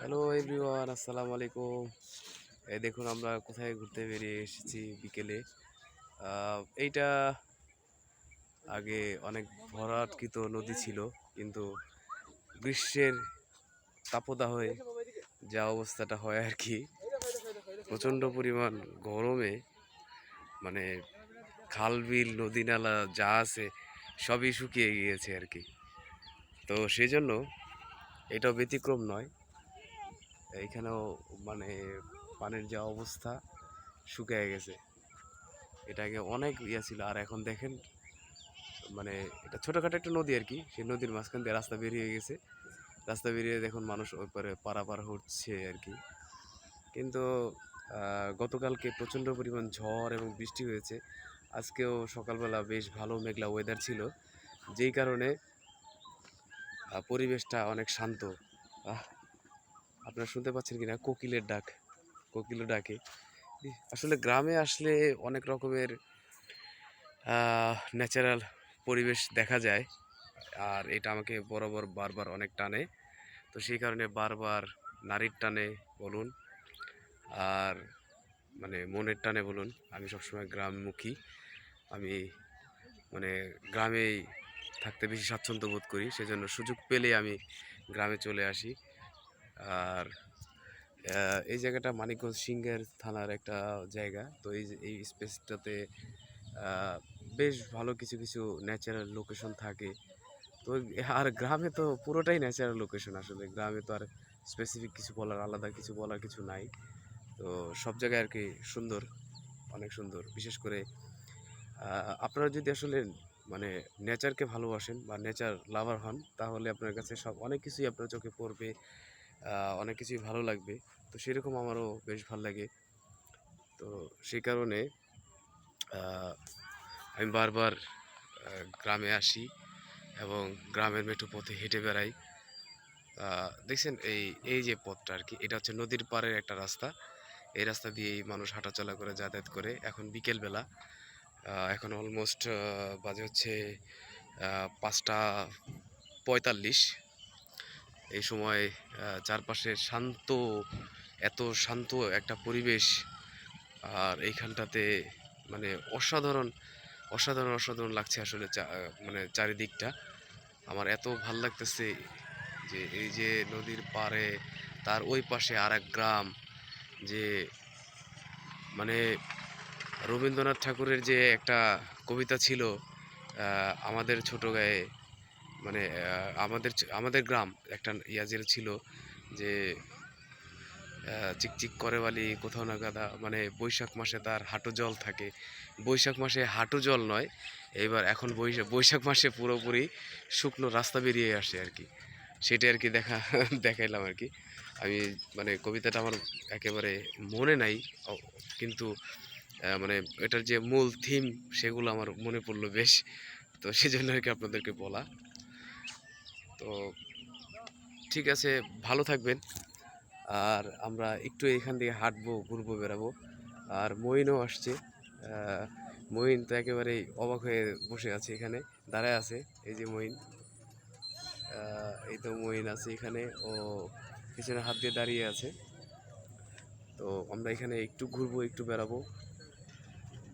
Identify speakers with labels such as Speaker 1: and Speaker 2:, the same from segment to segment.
Speaker 1: Hello everyone আসসালামু আলাইকুম। এই দেখুন, আমরা কোথায় ঘুরতে বেরিয়ে এসেছি বিকেলে। এইটা আগে অনেক ভরাটকৃত নদী ছিল, কিন্তু গ্রীষ্মের তাপদাহে যা অবস্থাটা হয় আর কি, প্রচণ্ড পরিমাণ গরমে মানে খাল, বিল, নদী নালা যা আছে, সবই শুকিয়ে গিয়েছে আর কি। তো সেই জন্য এটাও ব্যতিক্রম নয়। এইখানেও মানে পানির যা অবস্থা শুকিয়ে গেছে। এটা আগে অনেক ইয়া ছিল, আর এখন দেখেন মানে এটা ছোটোখাটো একটা নদী আর কি, সেই নদীর মাঝখান দিয়ে রাস্তা বেরিয়ে গেছে। রাস্তা বেরিয়ে দেখুন মানুষ ওই পারে পারাপার হচ্ছে আর কি। কিন্তু গতকালকে প্রচণ্ড পরিমাণ ঝড় এবং বৃষ্টি হয়েছে। আজকেও সকালবেলা বেশ ভালো মেঘলা ওয়েদার ছিল, যেই কারণে পরিবেশটা অনেক শান্ত। আপনারা শুনতে পাচ্ছেন কিনা? কোকিলের ডাক কোকিলও ডাকে। আসলে গ্রামে আসলে অনেক রকমের ন্যাচারাল পরিবেশ দেখা যায়। আর এটা আমাকে বরাবর বারবার অনেক টানে। তো সেই কারণে বারবার নারীর টানে বলুন, আর মানে মনের টানে বলুন, আমি সবসময় গ্রামমুখী। আমি মানে গ্রামেই থাকতে বেশি স্বাচ্ছন্দ্য বোধ করি। সেজন্য সুযোগ পেলে আমি গ্রামে চলে আসি। আর এই জায়গাটা মানিকগঞ্জ সিংহের থানার একটা জায়গা। তো এই এই স্পেসটাতে বেশ ভালো কিছু কিছু ন্যাচারাল লোকেশন থাকে। তো আর গ্রামে তো পুরোটাই ন্যাচারাল লোকেশন আসলে। গ্রামে তো আর স্পেসিফিক কিছু বলার, আলাদা কিছু বলার কিছু নাই। তো সব জায়গায় আর কি সুন্দর, অনেক সুন্দর। বিশেষ করে আপনারা যদি আসলে মানে নেচারকে ভালোবাসেন বা নেচার লাভার হন, তাহলে আপনার কাছে সব, অনেক কিছুই আপনার চোখে পড়বে। অনেক কিছুই ভালো লাগবে। তো সেরকম আমারও বেশ ভালো লাগে। তো সেই কারণে আমি বারবার গ্রামে আসি এবং গ্রামের মেঠো পথে হেঁটে বেড়াই। দেখছেন এই এই যে পথটা আর কি এটা হচ্ছে নদীর পাড়ের একটা রাস্তা। এই রাস্তা দিয়েই মানুষ হাঁটাচলা করে, যাতায়াত করে। এখন বিকেলবেলা এখন অলমোস্ট বাজে হচ্ছে পাঁচটা পঁয়তাল্লিশ। এই সময় চারপাশে শান্ত, এত শান্ত একটা পরিবেশ। আর এইখানটাতে মানে অসাধারণ অসাধারণ অসাধারণ লাগছে আসলে মানে চারিদিকটা। আমার এত ভালো লাগতেছে যে এই যে নদীর পাড়ে, তার ওই পাশে আর এক গ্রাম, যে মানে রবীন্দ্রনাথ ঠাকুরের যে একটা কবিতা ছিল আমাদের ছোট গায়ে মানে আমাদের আমাদের গ্রাম একটা ইয়াজের ছিল যে চিকচিক করে বালি, কোথাও না গাদা মানে বৈশাখ মাসে তার হাঁটু জল থাকে। বৈশাখ মাসে হাঁটু জল নয়, এইবার এখন বৈশাখ বৈশাখ মাসে পুরোপুরি শুকনো রাস্তা বেরিয়ে আসে আর কি। সেটা আর কি দেখা, দেখাইলাম আর কি। আমি মানে কবিতাটা আমার একেবারে মনে নাই কিন্তু মানে এটার যে মূল থিম সেগুলো আমার মনে পড়ল বেশ। তো সেজন্য আর কি আপনাদেরকে বলা। তো ঠিক আছে, ভালো থাকবেন। আর আমরা একটু এখান থেকে হাঁটবো, ঘুরবো, বেড়াবো। আর মইনও আসছে। মইন তো একেবারেই অবাক হয়ে বসে আছে এখানে, দাঁড়ায় আছে, এই যে মইন এই তো মইন আছে এখানে, ও পিছনে হাত দিয়ে দাঁড়িয়ে আছে। তো আমরা এখানে একটু ঘুরবো, একটু বেড়াবো।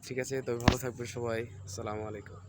Speaker 1: ঠিক আছে তবে ভালো থাকবেন সবাই। আসসালামু আলাইকুম।